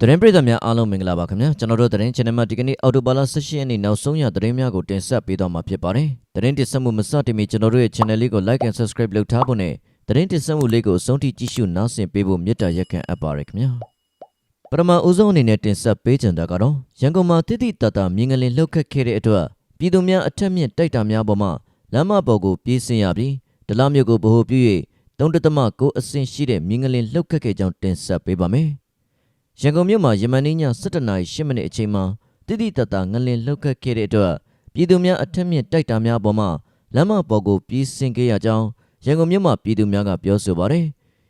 သတင်းပရိသတ်များအားလုံးမင်္ဂလာပါခင်ဗျာကျွန်တော်တို့သတင်း channel မှာဒီကနေ့အော်တိုဘာလ18ရက်နေ့နောက်ဆုံးရသတင်းများကိုတင်ဆက်ပေးသွားမှာဖြစ်ပါတယ်သတင်းတင်ဆက်မှုမစတင်မီကျွန်တော်တို့ရဲ့ channel လေးကို like and subscribe လုပ်ထားဖို့နဲ့သတင်းတင်ဆက်မှုလေးကိုအဆုံးထိကြည့်ရှုနားဆင်ပေးဖို့မေတ္တာရက်ခံအပ်ပါရခင်ဗျာပထမဦးဆုံးအနေနဲ့တင်ဆက်ပေးချင်တာကတော့ရန်ကုန်မှာတိတိတတ်တာမြင်းကလေးလှုပ်ခတ်ခဲ့တဲ့အတွက်ပြည်သူများအထက်မြင့်တိုက်တာများပေါ်မှာလမ်းမပေါ်ကိုပြေးဆင်းရပြီးဒလမြို့ကိုဗဟိုပြု၍3.9အဆင့်ရှိတဲ့မြင်းကလေးလှုပ်ခတ်ခဲ့ကြောင်းတင်ဆက်ပေးပါမယ် ရန်ကုန်မြို့မှာယမန်နေ့ည7:08မိနစ်အချိန်မှာတိတိတတ်တာငလင်လှုပ်ခတ်ခဲ့တဲ့အတွက်ပြည်သူများအထက်မြင့်တိုက်တာများပေါ်မှာလမ်းမပေါ်ကိုပြေးဆင်းခဲ့ရကြောင်းရန်ကုန်မြို့မှာပြည်သူများကပြောဆိုပါတယ်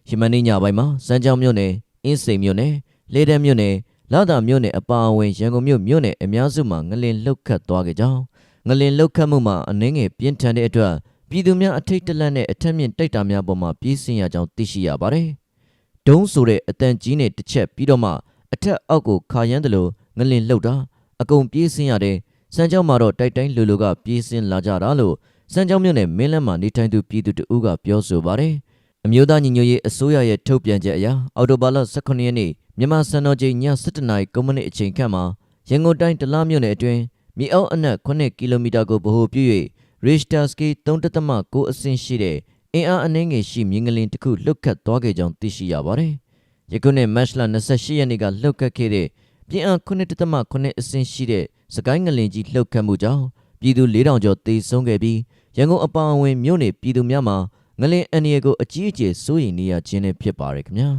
ယမန်နေ့ညပိုင်းမှာစမ်းချောင်းမြို့နယ်အင်းစိန်မြို့နယ်လေတန်းမြို့နယ်လာသာမြို့နယ်အပါအဝင်ရန်ကုန်မြို့မြို့နယ်အများစုမှာငလင်လှုပ်ခတ်သွားခဲ့ကြောင်းငလင်လှုပ်ခတ်မှုမှာအနှင်းငယ်ပြင်းထန်တဲ့အတွက်ပြည်သူများအထိတ်တလန့်နဲ့အထက်မြင့်တိုက်တာများပေါ်မှာပြေးဆင်းရကြောင်းသိရှိရပါတယ် ဒုံးဆိုတဲ့အတန်ကြီးနဲ့တစ်ချက်ပြီးတော့မှအထက်အောက်ကိုခါရမ်းတယ်လို့ငလင်လှုပ်တာအကုန်ပြေးဆင်းရတယ်စမ်းကြောင်းမှာတော့တိုက်တိုင်းလူလူကပြေးဆင်းလာကြတာလို့စမ်းကြောင်းမြို့နယ်မင်းလန်းမှာနေထိုင်သူပြည်သူတဦးကပြောဆိုပါတယ်အမျိုးသားညီညွတ်ရေးအစိုးရရဲ့ထုတ်ပြန်ချက်အရအော်တိုဘာလ18ရက်နေ့မြန်မာစံတော်ချိန်ည7:00နာရီ9မိနစ်အချိန်ခန့်မှာရန်ကုန်တိုင်းတလားမြို့နယ်အတွင်းမြေအောက်အနက်9ကီလိုမီတာကိုဗဟိုပြု၍ Richter scale 3.9အဆင့်ရှိတဲ့ အင်အားအနည်းငယ်ရှိမြင်းကလင်းတစ်ခုလှုပ်ခတ်သွားခဲ့ကြောင်းသိရှိရပါတယ်။ယခုနှစ်မတ်လ28ရက်နေ့ကလှုပ်ခတ်ခဲ့တဲ့ပြင်းအား9.9အဆင့်ရှိတဲ့စကိုင်းငလင်ကြီးလှုပ်ခတ်မှုကြောင့်ပြည်သူ4000ကျော်သေဆုံးခဲ့ပြီးရန်ကုန်အပါအဝင်မြို့နယ်ပြည်သူများမှာငလင်အန်ရီကိုအကြီးအကျယ်စိုးရိမ်နေရခြင်းနဲ့ဖြစ်ပါရခင်ဗျာ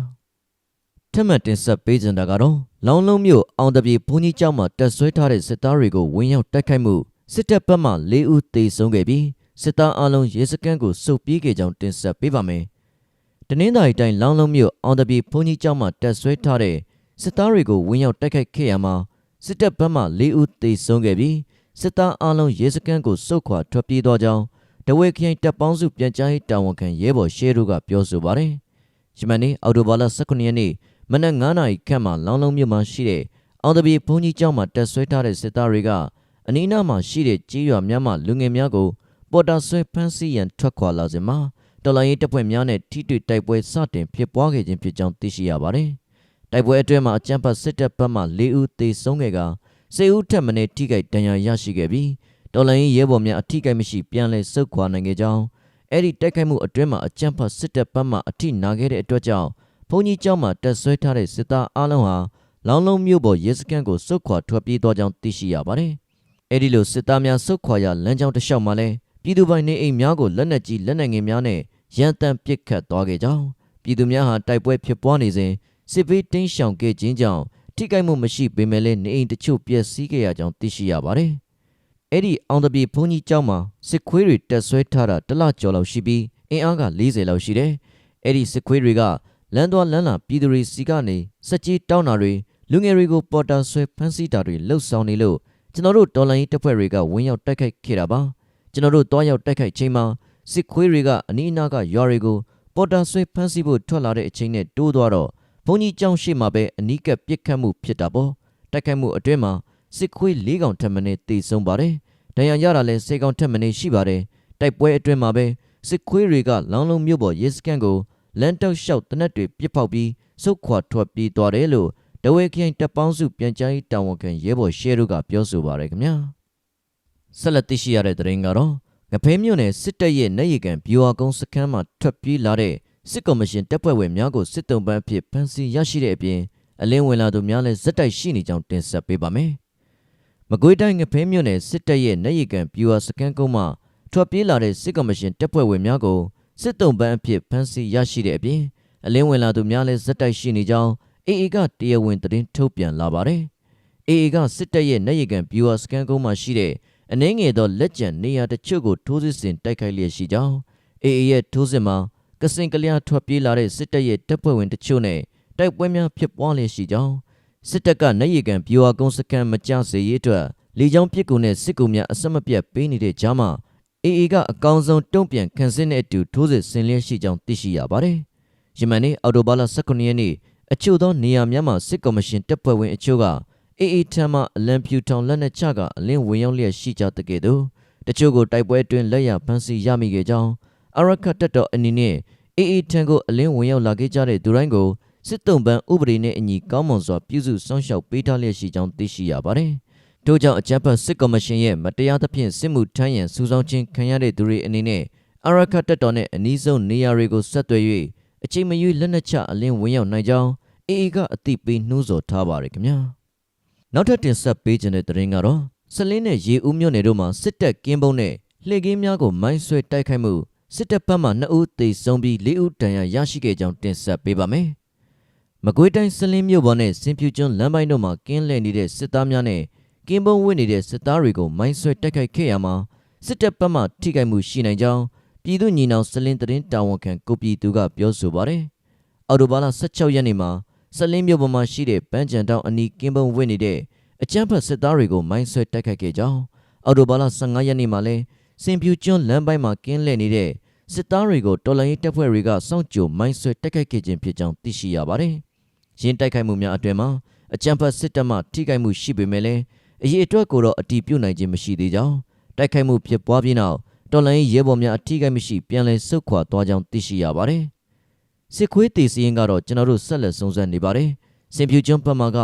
။ထက်မှတ်တင်ဆက်ပေးကြတာကတော့လောင်းလုံးမြို့အောင်တပြေဘုန်းကြီးကျောင်းမှာတက်ဆွဲထားတဲ့စစ်သားတွေကိုဝင်းရောက်တိုက်ခိုက်မှုစစ်တပ်ဘက်မှ၄ဦးသေဆုံးခဲ့ပြီး စစ်သားအလုံးရဲစခန်းကိုစုပ်ပြေးခဲ့ကြောင်းတင်ဆက်ပေးပါမယ်။တနင်္သာရီတိုင်းလောင်းလုံးမြို့အောင်တပြေဘုန်းကြီးကျောင်းမှာတက်ဆွဲထားတဲ့စစ်သားတွေကိုဝင်းရောက်တိုက်ခိုက်ခဲ့ရမှာစစ်တပ်ဘက်မှ၄ဦးသေဆုံးခဲ့ပြီးစစ်သားအလုံးရဲစခန်းကိုစုပ်ခွာထွက်ပြေးသွားကြောင်းတဝဲခရိုင်တပ်ပေါင်းစုပြန်ကြားရေးတာဝန်ခံရဲဘော်ရှဲတို့ကပြောဆိုပါတယ်။ယမန်နေ့အော်တိုဘာလ18ရက်နေ့မနက်9:00နာရီခန့်မှာလောင်းလုံးမြို့မှာရှိတဲ့အောင်တပြေဘုန်းကြီးကျောင်းမှာတက်ဆွဲထားတဲ့စစ်သားတွေကအနီးနားမှာရှိတဲ့ကြေးရွာများမှလူငယ်များကို ပေါ်တာဆွဲဖမ်းဆီးရန်ထွက်ခွာလာစဉ်မှာတော်လိုင်းရေးတပ်ဖွဲ့များနဲ့ထိတွေ့တိုက်ပွဲစတင်ဖြစ်ပွားခဲ့ခြင်းဖြစ်ကြောင်းသိရှိရပါတယ်။တိုက်ပွဲအတွင်းမှာအကြမ်းဖက်စစ်တပ်ဘက်မှ၄ဦးသေဆုံးခဲ့ကစေဦးထက်မင်းထိခိုက်ဒဏ်ရာရရှိခဲ့ပြီးတော်လိုင်းရေးရဲဘော်များအထိခိုက်မရှိပြန်လည်ဆုတ်ခွာနိုင်ခဲ့ကြောင်းအဲ့ဒီတိုက်ခိုက်မှုအတွင်းမှာအကြမ်းဖက်စစ်တပ်ဘက်မှအထိနာခဲ့တဲ့အတွက်ကြောင့်ဘုံကြီးကျောင်းမှာတက်ဆွဲထားတဲ့စစ်သားအလုံးဟာလောင်းလုံးမြို့ပေါ်ရဲစခန်းကိုစုတ်ခွာထွက်ပြေးသွားကြောင်းသိရှိရပါတယ်။အဲ့ဒီလိုစစ်သားများစုတ်ခွာရလမ်းကြောင်းတစ်လျှောက်မှာလဲ ပြည်သူပိုင်နေအိမ်များကိုလက်နက်ကြီးလက်နက်ငယ်များနဲ့ရန်တမ်းပစ်ခတ်သွားခဲ့ကြောင်းပြည်သူများဟာတိုက်ပွဲဖြစ်ပွားနေစဉ်စစ်ဘေးတင်းရှောင်ခဲ့ခြင်းကြောင့်ထိခိုက်မှုမရှိပေမဲ့လည်းနေအိမ်တချို့ပျက်စီးခဲ့ရကြောင်းသိရှိရပါတယ်။အဲ့ဒီအောင်တပြေဘုန်းကြီးကျောင်းမှာစစ်ခွေးတွေတက်ဆွဲထားတာတစ်လကျော်လောက်ရှိပြီးအင်အားက40လောက်ရှိတယ်။အဲ့ဒီစစ်ခွေးတွေကလမ်းသွားလမ်းလာပြည်သူတွေစီကနေစက်ကြီးတောင်းတာတွေလူငယ်တွေကိုပေါ်တာဆွဲဖမ်းဆီးတာတွေလှုပ်ဆောင်နေလို့ကျွန်တော်တို့တော်လိုင်းရေးတပ်ဖွဲ့တွေကဝင်းရောက်တိုက်ခိုက်ခဲ့တာပါ ကျွန်တော်တို့တွားရောက်တိုက်ခိုက်ချိန်မှာစစ်ခွေးတွေကအနီးအနားကရွာတွေကိုပေါ်တာဆွဲဖမ်းဆီးဖို့ထွက်လာတဲ့အချိန်နဲ့တိုးသွားတော့ဘုံကြီးကျောင်းရှိမှပဲအနီးကပ်ပစ်ခတ်မှုဖြစ်တာပေါ့တိုက်ခိုက်မှုအတွင်းမှာစစ်ခွေး၄កောင်ထက်မနည်းတေဆုံးပါတယ်ဒဏ်ရာရတာလည်း၁၀កောင်ထက်မနည်းရှိပါတယ်တိုက်ပွဲအတွင်းမှာပဲစစ်ခွေးတွေကလောင်းလုံးမြို့ပေါ်ရဲစခန်းကိုလမ်းတောက်လျှောက်တနက်တွေပစ်ဖောက်ပြီးစုတ်ခွာထွက်ပြေးသွားတယ်လို့တဝဲခရိုင်တပ်ပေါင်းစုပြန်ကြားရေးတာဝန်ခံရဲဘော်ရှဲတို့ကပြောဆိုပါရခင်ဗျာ ဆက်လက်သိရှိရတဲ့သတင်းကတော့ငဖဲမြို့နယ်စစ်တပ်ရဲ့နိုင်ရီကန်ဗျူဟာကုန်းစခန်းမှာထွက်ပြေးလာတဲ့စစ်ကော်မရှင်တပ်ဖွဲ့ဝင်များကိုစစ်တုံးပန်းအဖြစ်ဖမ်းဆီးရရှိတဲ့အပြင်အလင်းဝင်လာသူများလည်းဇက်တိုက်ရှိနေကြောင်းတင်ဆက်ပေးပါမယ်။မကွေးတိုင်းငဖဲမြို့နယ်စစ်တပ်ရဲ့နိုင်ရီကန်ဗျူဟာစခန်းကုန်းမှာထွက်ပြေးလာတဲ့စစ်ကော်မရှင်တပ်ဖွဲ့ဝင်များကိုစစ်တုံးပန်းအဖြစ်ဖမ်းဆီးရရှိတဲ့အပြင်အလင်းဝင်လာသူများလည်းဇက်တိုက်ရှိနေကြောင်းအေအေကတရားဝင်သတင်းထုတ်ပြန်လာပါတယ်။အေအေကစစ်တပ်ရဲ့နိုင်ရီကန်ဗျူဟာစခန်းကုန်းမှာရှိတဲ့ အနှင်းငယ်သောလက်ကျန်နေရာတချို့ကိုထိုးစစ်ဆင်တိုက်ခိုက်လျက်ရှိကြောင်းအေအေရဲ့ထိုးစစ်မှာကစင်ကလျားထွက်ပြေးလာတဲ့စစ်တပ်ရဲ့တပ်ဖွဲ့ဝင်တချို့နဲ့တိုက်ပွဲများဖြစ်ပွားလျက်ရှိကြောင်းစစ်တပ်ကနိုင်ရီကန်ဗျူဟာကုန်းစခန်းမကျစေရေးအတွက်လေကြောင်းပစ်ကူနဲ့စစ်ကူများအဆက်မပြတ်ပေးနေတဲ့ကြားမှာအေအေကအကောင်ဆုံးတုံ့ပြန်ခံစစ်နဲ့အတူထိုးစစ်ဆင်လျက်ရှိကြောင်းသိရှိရပါတယ်။ယမန်နေ့အော်တိုဘာလ18ရက်နေ့အချို့သောနေရာများမှာစစ်ကော်မရှင်တပ်ဖွဲ့ဝင်အချို့က အေအေထံမှအလံဖြူထောင်လက်နက်ချကအလင်းဝင်ရောက်လျက်ရှိကြတဲ့ကဲ့သို့တချို့ကိုတိုက်ပွဲအတွင်းလက်ရဖမ်းဆီးရမိခဲ့ကြောင်းအရခတ်တပ်တော်အနေနဲ့အေအေထံကိုအလင်းဝင်ရောက်လာခဲ့ကြတဲ့သူတိုင်းကိုစစ်တုံးပန်းဥပဒေနဲ့အညီကောင်းမွန်စွာပြုစုစောင့်ရှောက်ပေးထားလျက်ရှိကြောင်းသိရှိရပါတယ်။ထို့ကြောင့်အကြံဖတ်စစ်ကော်မရှင်ရဲ့မတရားသဖြင့်စစ်မှုထမ်းရန်စူးစောင်းခြင်းခံရတဲ့သူတွေအနေနဲ့အရခတ်တပ်တော်နဲ့အနီးဆုံးနေရာတွေကိုဆက်သွယ်၍အချိန်မရွေးလက်နက်ချအလင်းဝင်ရောက်နိုင်ကြောင်းအေအေကအသိပေးနှိုးဆော်ထားပါတယ်ခင်ဗျာ။ နောက်ထပ်တင်ဆက်ပေးခြင်းတဲ့သတင်းကတော့စလင်းနဲ့ရေဦးမြို့နယ်တို့မှာစစ်တပ်ကင်းပုံးနဲ့လှေကင်းများကိုမိုင်းဆွဲတိုက်ခိုက်မှုစစ်တပ်ဘက်မှ2ဦးသေဆုံးပြီး4ဦးဒဏ်ရာရရှိခဲ့ကြောင်းတင်ဆက်ပေးပါမယ်။မကွေးတိုင်းစလင်းမြို့ပေါ်နဲ့စင်ဖြူကျွန်းလမ်းပိုင်းတို့မှာကင်းလှည့်နေတဲ့စစ်သားများနဲ့ကင်းပုံးဝင့်နေတဲ့စစ်သားတွေကိုမိုင်းဆွဲတိုက်ခိုက်ခဲ့ရမှာစစ်တပ်ဘက်မှထိခိုက်မှုရှိနိုင်ကြောင်းပြည်သူညီနောင်စလင်းသတင်းတာဝန်ခံကိုပြည်သူကပြောဆိုပါတယ်။အော်တိုဘာလ16ရက်နေ့မှာ စလင်းမြို့ပေါ်မှာရှိတဲ့ပန်းကြံတောင်အနီးကင်းပုံးဝင့်နေတဲ့အကြမ်းဖက်စစ်သားတွေကိုမိုင်းဆွဲတိုက်ခိုက်ခဲ့ကြောင်းအော်တိုဘာလ15ရက်နေ့မှာလည်းစင်ဖြူကျွန်းလမ်းပိုင်းမှာကင်းလှည့်နေတဲ့စစ်သားတွေကိုတော်လှန်ရေးတပ်ဖွဲ့တွေကစောင့်ကြိုမိုင်းဆွဲတိုက်ခိုက်ခဲ့ခြင်းဖြစ်ကြောင်းသိရှိရပါတယ်။ရင်းတိုက်ခိုက်မှုများအတွင်မှာအကြမ်းဖက်စစ်တပ်မှထိခိုက်မှုရှိပေမဲ့လည်းအရေးအတွက်ကိုတော့အတီးပြုတ်နိုင်ခြင်းမရှိသေးကြောင်းတိုက်ခိုက်မှုဖြစ်ပွားပြီးနောက်တော်လိုင်းရဲဘော်များအထီးကိမရှိပြန်လည်ဆုတ်ခွာသွားကြောင်းသိရှိရပါတယ်။ စစ်ခွေးတီစီရင်ကတော့ကျွန်တော်တို့ဆက်လက်စုံစမ်းနေပါတယ်။စင်ဖြူကျွန်းပတ်မှာက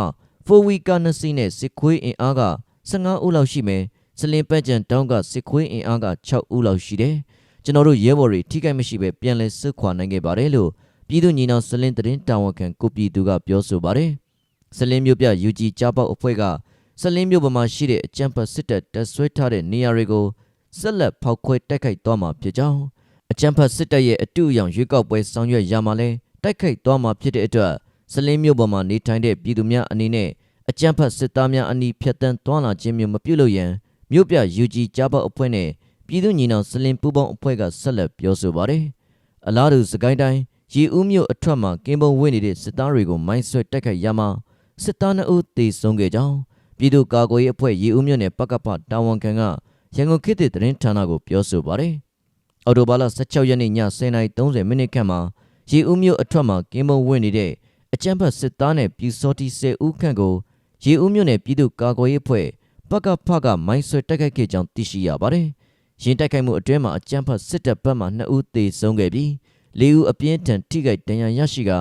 ဖိုဝီကာနစီနဲ့စစ်ခွေးအင်အားက15ဦးလောက်ရှိမယ်။စလင်ပတ်ကြံတောင်းကစစ်ခွေးအင်အားက6ဦးလောက်ရှိတယ်။ကျွန်တော်တို့ရဲဘော်တွေထိခိုက်မရှိပဲပြန်လည်ဆုတ်ခွာနိုင်ခဲ့ပါတယ်လို့ပြည်သူညီနောင်စလင်သတင်းတာဝန်ခံကိုပြည်သူကပြောဆိုပါတယ်။စလင်မျိုးပြယူကြီးကြားပေါက်အဖွဲ့ကစလင်းမြို့ပေါ်မှာရှိတဲ့အကြံဖတ်စစ်တပ်တပ်ဆွဲထားတဲ့နေရာတွေကိုဆက်လက်ဖောက်ခွဲတိုက်ခိုက်သွားမှာဖြစ်ကြောင်း အကြံဖတ်စစ်တပ်ရဲ့အတူအယောင်ရွေးကောက်ပွဲဆောင်ရွက်ရမှာလဲတိုက်ခိုက်သွားမှာဖြစ်တဲ့အတွက်စလင်းမြို့ပေါ်မှာနေထိုင်တဲ့ပြည်သူများအနေနဲ့အကြံဖတ်စစ်သားများအနီးဖြတ်တန်းသွားလာခြင်းမျိုးမပြုလုပ်ရန်မြို့ပြယူကြီးကြားပေါက်အဖွဲ့နဲ့ပြည်သူညီနောင်စလင်းပူးပေါင်းအဖွဲ့ကဆက်လက်ပြောဆိုပါတယ်အလားတူစကိုင်းတိုင်းရီဦးမြို့အထက်မှာကင်းပုံဝင့်နေတဲ့စစ်သားတွေကိုမိုင်းဆွဲတိုက်ခိုက်ရမှာစစ်သား2ဦးသေဆုံးခဲ့ကြောင်းပြည်သူ့ကာကွယ်ရေးအဖွဲ့ရေဦးမြို့နယ်ပကပတာဝန်ခံကရန်ကုန်ခေတ်သစ်သတင်းဌာနကိုပြောဆိုပါတယ်။ အော်တိုဘာလ16ရက်နေ့ည10:30မိနစ်ခန့်မှာရေဦးမြို့အထက်မှာကင်းမုံဝင်နေတဲ့အကြမ်းဖက်စစ်သားနဲ့ပြည်စောတီ10ဦးခန့်ကိုရေဦးမြို့နယ်ပြည်သူ့ကာကွယ်ရေးအဖွဲ့ပကဖကမိုင်းဆွဲတိုက်ခိုက်ခဲ့ကြောင်းသိရှိရပါတယ်။ရင်တိုက်ခိုက်မှုအတွင်းမှာအကြမ်းဖက်စစ်တပ်ဘက်မှ2ဦးသေဆုံးခဲ့ပြီး၄ဦးအပြင်းထန်ထိခိုက်ဒဏ်ရာရရှိကာ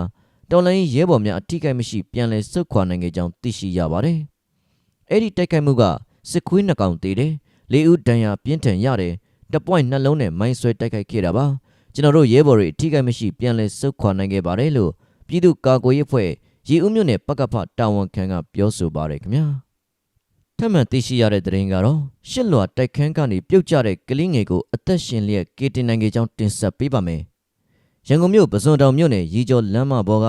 တော်လိုင်းရဲဘော်များအထိခိုက်မရှိပြန်လည်ဆုတ်ခွာနိုင်ခဲ့ကြောင်းသိရှိရပါတယ်။အဲ့ဒီတိုက်ခိုက်မှုကစစ်ခွေးနှကောင်သေးတယ်လေးဦးဒဏ်ရာပြင်းထန်ရတယ် တပွိုင်းနှလုံးနဲ့မိုင်းဆွဲတိုက်ခိုက်ခဲ့တာပါကျွန်တော်တို့ရဲဘော်တွေအထိခိုက်မရှိပြန်လဲစုခွာနိုင်ခဲ့ပါတယ်လို့ပြည်သူ့ကာကွယ်ရေးဖွဲ့ရေဦးမြို့နယ်ပကဖတာဝန်ခံကပြောဆိုပါတယ်ခင်ဗျာထပ်မံသိရှိရတဲ့သတင်းကတော့ရှစ်လွာတိုက်ခန်းကနေပြုတ်ကျတဲ့ကလေးငယ်ကိုအသက်ရှင်လျက်ကေတင်နိုင်ခဲ့ကြောင်းတင်ဆက်ပေးပါမယ်ရန်ကုန်မြို့ပဇွန်တောင်မြို့နယ်ရီကျော်လမ်းမပေါ်က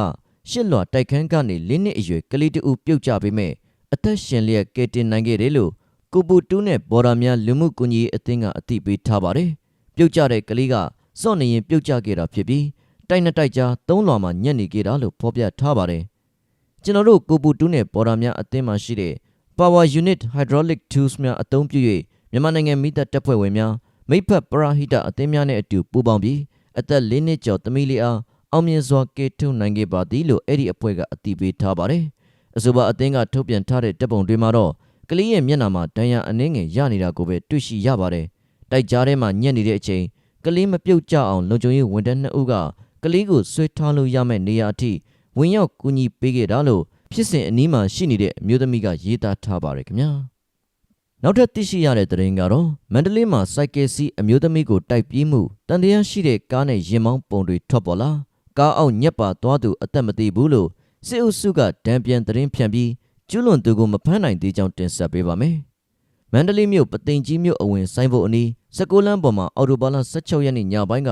ရှစ်လွာတိုက်ခန်းကနေလင်းနှစ်အရွယ်ကလေးတဦးပြုတ်ကျပေမဲ့အသက်ရှင်လျက်ကယ်တင်နိုင်ခဲ့တယ်လို့ ကိုပူတူးနဲ့ဘော်ဒါများလူမှုကွန်ရက်အသင်းကအသိပေးထားပါတယ်။ပြုတ်ကျတဲ့ကလေးကစော့နေရင်ပြုတ်ကျခဲ့တာဖြစ်ပြီးတိုက်နှစ်တိုက်ကြားသုံးလွာမှာညက်နေခဲ့တာလို့ဖော်ပြထားပါတယ်။ကျွန်တော်တို့ကိုပူတူးနဲ့ဘော်ဒါများအသင်းမှာရှိတဲ့ Power Unit Hydraulic Tools များအသုံးပြု၍မြန်မာနိုင်ငံမိသက်တပ်ဖွဲ့ဝင်များမိဖက်ပရာဟိတအသင်းများနဲ့အတူပူးပေါင်းပြီးအသက်၄နှစ်ကျော်သမီးလေးအားအောင်မြင်စွာကယ်ထုတ်နိုင်ခဲ့ပါသည်လို့အဲ့ဒီအဖွဲ့ကအသိပေးထားပါတယ်။အဆိုပါအသင်းကထုတ်ပြန်ထားတဲ့တပ်ပုံတွေမှာတော့ ကလေးရဲ့မျက်နှာမှာဒဏ်ရာအနှင်းငယ်ရနေတာကိုပဲတွေ့ရှိရပါတယ်။တိုက်ကြားထဲမှာညက်နေတဲ့အချိန်ကလေးမပြုတ်ကြအောင်လုံခြုံရေးဝန်ထမ်းနှစ်ဦးကကလေးကိုဆွဲထားလို့ရမယ့်နေရာအထိဝင်ရောက်ကူညီပေးခဲ့တာလို့ဖြစ်စဉ်အနီးမှာရှိနေတဲ့အမျိုးသမီးကရေးသားထားပါတယ်ခင်ဗျာ။နောက်ထပ်သိရှိရတဲ့သတင်းကတော့မန္တလေးမှာစိုက်ကယ်စီးအမျိုးသမီးကိုတိုက်ပြေးမှုတန်တရားရှိတဲ့ကားနဲ့ရင်မောင်းပုံတွေထွက်ပေါ်လာကားအောက်ညက်ပါသွားသူအသက်မသေဘူးလို့စစ်အုပ်စုကဒဏ်ပြန်သတင်းဖြန့်ပြီး ကျူးလွန်သူကိုမဖမ်းနိုင်သေးကြောင်းတင်ဆက်ပေးပါမယ်။မန္တလေးမြို့ပသိမ်ကြီးမြို့အဝင်ဆိုင်ဖို့အနီးစကိုလန်းပေါ်မှာအော်တိုဘာလ16ရက်နေ့ညပိုင်းက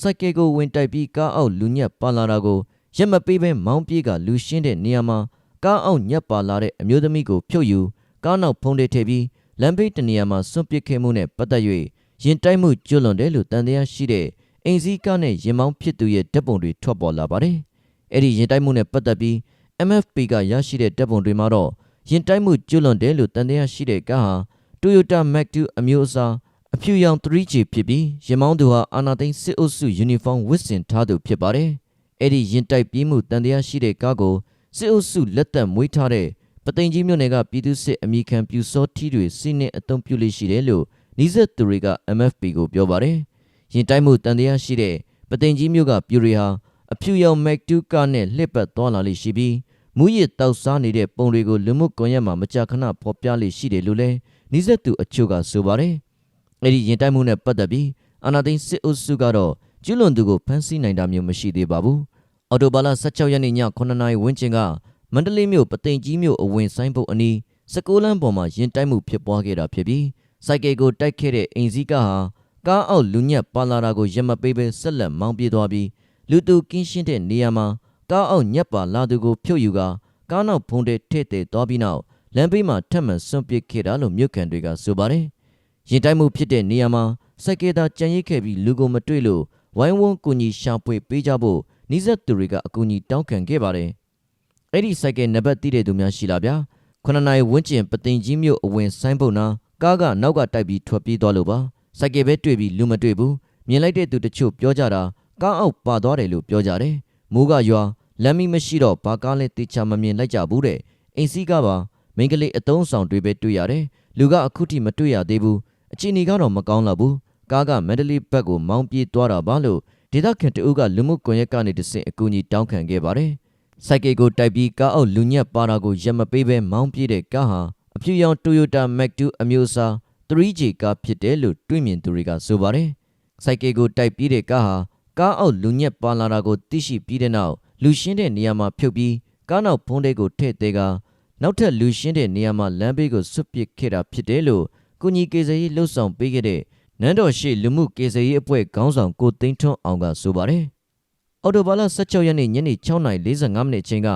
စိုက်ကယ်ကိုဝင်တိုက်ပြီးကားအောက်လူညက်ပါလာတာကိုရက်မပေးဘဲမောင်းပြေးကလူရှင်းတဲ့နေရာမှာကားအောက်ညက်ပါလာတဲ့အမျိုးသမီးကိုဖြုတ်ယူကားနောက်ဖုံးထဲထည့်ပြီးလမ်းဘေးတနေရာမှာစွန့်ပစ်ခဲ့မှုနဲ့ပတ်သက်၍ရင်တိုက်မှုကျွလွန်တယ်လို့တန်တရားရှိတဲ့အိမ်စည်းကားနဲ့ရင်မောင်းဖြစ်သူရဲ့ဓာတ်ပုံတွေထွက်ပေါ်လာပါတယ်။အဲ့ဒီရင်တိုက်မှုနဲ့ပတ်သက်ပြီး MFP ကရရှိတဲ့တပ်ပုံတွေမှာတော့ရင်တိုက်မှုကျွလွန်တယ်လို့တန်တရားရှိတဲ့ကားဟာ Toyota Mac2 အမျိုးအစားအဖြူရောင် 3G ဖြစ်ပြီးရင်မောင်းသူဟာအာနာသိန်းစစ်အုပ်စုယူနီဖောင်းဝတ်ဆင်ထားသူဖြစ်ပါတယ်။အဲ့ဒီရင်တိုက်ပြေးမှုတန်တရားရှိတဲ့ကားကိုစစ်အုပ်စုလက်သက်မွေးထားတဲ့ပသိမ်ကြီးမြို့နယ်ကပြည်သူစစ်အမိခံပြူစောထီတွေစီးနှင်းအုံပြုလေးရှိတယ်လို့နီးစပ်သူတွေက MFP ကိုပြောပါတယ်။ရင်တိုက်မှုတန်တရားရှိတဲ့ပသိမ်ကြီးမြို့ကပြူတွေဟာ အဖြူရောင်မက်တူကားနဲ့လှစ်ပတ်သွားလာလိရှိပြီးမူရစ်တောက်စားနေတဲ့ပုံတွေကိုလူမှုကွန်ရက်မှာမကြာခဏဖော်ပြလိရှိတယ်လို့လည်းနှိစက်သူအချို့ကဆိုပါတယ်။အဲ့ဒီရင်တိုက်မှုနဲ့ပတ်သက်ပြီးအာနာသိန်းစစ်အုပ်စုကတော့ကျူးလွန်သူကိုဖမ်းဆီးနိုင်တာမျိုးမရှိသေးပါဘူး။အော်တိုဘာလ16ရက်နေ့ည9နာရီဝန်းကျင်ကမန္တလေးမြို့ပသိမ်ကြီးမြို့အဝင်ဆိုင်ဘုတ်အနီးစကိုးလန်းပေါ်မှာရင်တိုက်မှုဖြစ်ပွားခဲ့တာဖြစ်ပြီးစိုက်ကယ်ကိုတိုက်ခဲ့တဲ့အိမ်စည်းကဟာကားအောက်လူညက်ပါလာတာကိုရမပေးပဲဆက်လက်မောင်းပြေးသွားပြီး လူသူကင်းရှင်းတဲ့နေရာမှာကားအောက်ညက်ပါလာသူကိုဖြုတ်ယူကာကားနောက်ဖုံးတဲ့ထည့်တဲ့သွားပြီးနောက်လမ်းဘေးမှာထပ်မံဆွန့်ပစ်ခဲ့တာလို့မြို့ခံတွေကဆိုပါတယ်။ရင်တိုက်မှုဖြစ်တဲ့နေရာမှာစိုက်ကယ်သာကြံရိတ်ခဲ့ပြီးလူကိုမတွေ့လို့ဝိုင်းဝန်းကူညီရှာဖွေပေးကြဖို့နှိစက်သူတွေကအကူအညီတောင်းခံခဲ့ပါတယ်။အဲ့ဒီစိုက်ကယ်နံပါတ်တည်တဲ့သူများရှိလာဗျာ။ခုနှစ်နာရီဝန်းကျင်ပသိမ်ကြီးမြို့အဝင်ဆိုင်ပုတ်နာကားကနောက်ကတိုက်ပြီးထွက်ပြေးသွားလို့ပါ။စိုက်ကယ်ပဲတွေ့ပြီးလူမတွေ့ဘူး။မြင်လိုက်တဲ့သူတချို့ပြောကြတာ ကားအောက်ပါသွားတယ်လို့ပြောကြတယ်။မိုးကရွာလမ်းမီမရှိတော့ဘာကားလဲတေချာမမြင်လိုက်ကြဘူးတဲ့။အိမ်စီးကပါမိန်းကလေးအတုံးဆောင်တွေပဲတွေ့ရတယ်။လူကအခုထိမတွေ့ရသေးဘူး။အချိန်ကြီးကတော့မကောင်းတော့ဘူး။ကားကမန္တလေးဘက်ကိုမောင်းပြေးသွားတာပါလို့ဒေသခံတအုပ်ကလူမှုကွန်ရက်ကနေတဆင့်အကူအညီတောင်းခံခဲ့ပါတယ်။စိုက်ကယ်ကိုတိုက်ပြီးကားအောက်လူညက်ပါတာကိုရက်မပေးဘဲမောင်းပြေးတဲ့ကားဟာအဖြူရောင် Toyota Mac2 အမျိုးအစား 3J ကားဖြစ်တယ်လို့တွေးမြင်သူတွေကဆိုပါတယ်။စိုက်ကယ်ကိုတိုက်ပြီးတဲ့ကားဟာ ကားအောက်လူညက်ပါလာတာကိုသိရှိပြီးတဲ့နောက်လူရှင်းတဲ့နေရာမှာဖြုတ်ပြီးကားနောက်ဖုံးတဲ့ကိုထည့်သေးကနောက်ထပ်လူရှင်းတဲ့နေရာမှာလမ်းဘေးကိုဆွတ်ပစ်ခဲ့တာဖြစ်တယ်လို့ကုညီကေစရေးလှုပ်ဆောင်ပေးခဲ့တဲ့နန်းတော်ရှိလူမှုကေစရေးအဖွဲ့ခေါင်းဆောင်ကိုသိန်းထွန်းအောင်ကဆိုပါတယ်။အော်တိုဘာလ16ရက်နေ့ညနေ6:45မိနစ်အချိန်က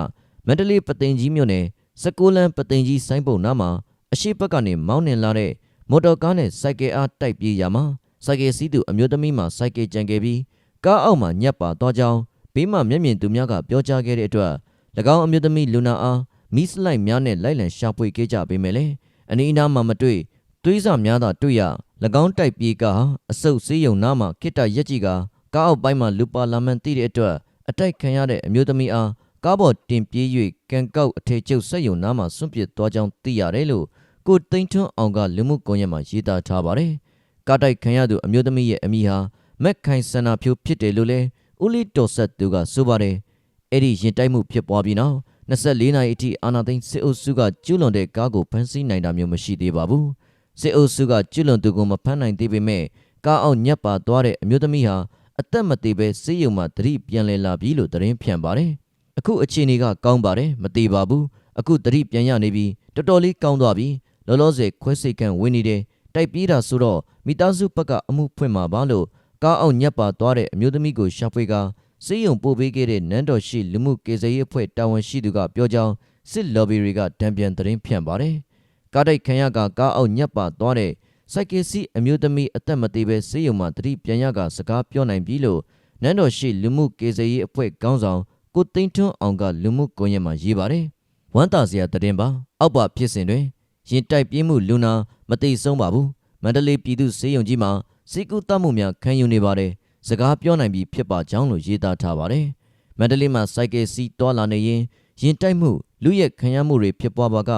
မန္တလေးပသိမ်ကြီးမြို့နယ်စကိုးလန်းပသိမ်ကြီးဆိုင်းပုံနားမှာအရှိဘက်ကနေမောင်းနှင်လာတဲ့မော်တော်ကားနဲ့စိုက်ကယ်အားတိုက်ပြေးရမှာစိုက်ကယ်စီးသူအမျိုးသမီးမှစိုက်ကယ်ကြံခဲ့ပြီး ကားအောက်မှာညက်ပါသွားကြောင်းဘေးမှမျက်မြင်သူများကပြောကြားခဲ့တဲ့အတွက်၎င်းအမျိုးသမီးလူနာအားမိစလိုက်များနဲ့လိုက်လံရှာဖွေခဲ့ကြပေမဲ့လည်းအနီးအနားမှာမတွေ့သွေးစာများသာတွေ့ရ၎င်းတိုက်ပြေးကအဆုတ်စေးရုံနားမှာခိတ္တရက်ကြီးကကားအောက်ပိုင်းမှာလူပါလာမှန်သိတဲ့အတွက်အတိုက်ခံရတဲ့အမျိုးသမီးအားကားပေါ်တင်ပြေး၍ကန်ကောက်အထေကျုပ်ဆက်ယုံနားမှာဆွန့်ပစ်သွားကြောင်းသိရတယ်လို့ကိုသိန်းထွန်းအောင်ကလူမှုကွန်ရက်မှာရေးသားထားပါတယ်။ကားတိုက်ခံရသူအမျိုးသမီးရဲ့အမိဟာ မက်ခိုင်ဆန္နာဖြိုးဖြစ်တယ်လို့လည်းဦးလီတော်ဆက်သူကဆိုပါတယ်။အဲ့ဒီရင်တိုက်မှုဖြစ်ပွားပြီးနောက်24နာရီအထိအာနာသိန်းစစ်အုပ်စုကကျူးလွန်တဲ့ကားကိုဖမ်းဆီးနိုင်တာမျိုးမရှိသေးပါဘူး။စစ်အုပ်စုကကျူးလွန်သူကိုမဖမ်းနိုင်သေးပေမဲ့ကားအောင်ညက်ပါသွားတဲ့အမျိုးသမီးဟာအသက်မသေးပဲစေးရုံမှာတတိပြန်လည်လာပြီလို့သတင်းဖြန့်ပါတယ်။အခုအခြေအနေကကောင်းပါတယ်မသေးပါဘူး။အခုတတိပြန်ရနေပြီတော်တော်လေးကောင်းသွားပြီ။လောလောဆယ်ခွဲစိတ်ကန်ဝင်နေတယ်တိုက်ပြေးတာဆိုတော့မိသားစုဘက်ကအမှုဖွင့်မှာပါလို့ ကားအောင်ညက်ပါသွားတဲ့အမျိုးသမီးကိုရှာဖွေကာစေးရုံပို့ပေးခဲ့တဲ့နန်းတော်ရှိလူမှုကေဇရေးအဖွဲ့တာဝန်ရှိသူကပြောကြောင်းစစ်လော်ဘီတွေကတံပြန်သတင်းဖြန့်ပါတယ်။ကားတိုက်ခံရကကားအောင်ညက်ပါသွားတဲ့စိုက်ကယ်စီအမျိုးသမီးအသက်မသေးပဲစေးရုံမှာတတိပြန်ရကစကားပြောနိုင်ပြီလို့နန်းတော်ရှိလူမှုကေဇရေးအဖွဲ့ခေါင်းဆောင်ကိုသိန်းထွန်းအောင်ကလူမှုကွန်ရက်မှာရေးပါတယ်။ဝမ်းသာစရာသတင်းပါအောက်ပါဖြစ်စဉ်တွင်ရင်တိုက်ပြေးမှုလူနာမသိဆုံးပါဘူး။မန္တလေးပြည်သူ့စေယုံကြီးမှာ စီကူတမှုများခံယူနေပါတယ်။စကားပြောနိုင်ပြီးဖြစ်ပါကြောင်းလို့ရေးသားထားပါတယ်။မန္တလေးမှာစိုက်ကယ်စီးတွာလာနေရင်ရင်တိုက်မှုလူရက်ခံရမှုတွေဖြစ်ပွားပါက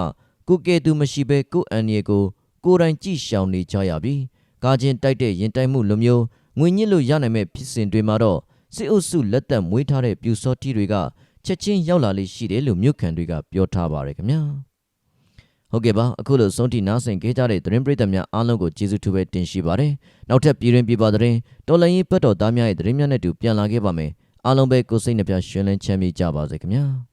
ကိုကဲသူမရှိဘဲကိုအန်ရီကိုကိုယ်တိုင်ကြည့်ရှောင်နေကြရပြီ။ကာချင်းတိုက်တဲ့ရင်တိုက်မှုလိုမျိုးငွေညစ်လို့ရနိုင်မဲ့ဖြစ်စဉ်တွေမှာတော့စစ်အုပ်စုလက်သက်မွေးထားတဲ့ပြူစောတီတွေကချက်ချင်းရောက်လာလိမ့်ရှိတယ်လို့မြို့ခံတွေကပြောထားပါတယ်ခင်ဗျာ။ ဟုတ်ကဲ့ပါအခုလိုဆုံးထိနားဆင်ခဲ့ကြတဲ့သတင်းပရိသတ်များအားလုံးကိုကျေးဇူးထူးပဲတင်ရှိပါတယ်နောက်ထပ်ပြည်တွင်ပြည်ပသတင်းတော်လိုင်းရေးပတ်တော်သားများရဲ့သတင်းများနဲ့တူပြန်လာခဲ့ပါမယ်အားလုံးပဲကိုစိတ်နှပြရှင်လန်းချမ်းမြေ့ကြပါစေခင်ဗျာ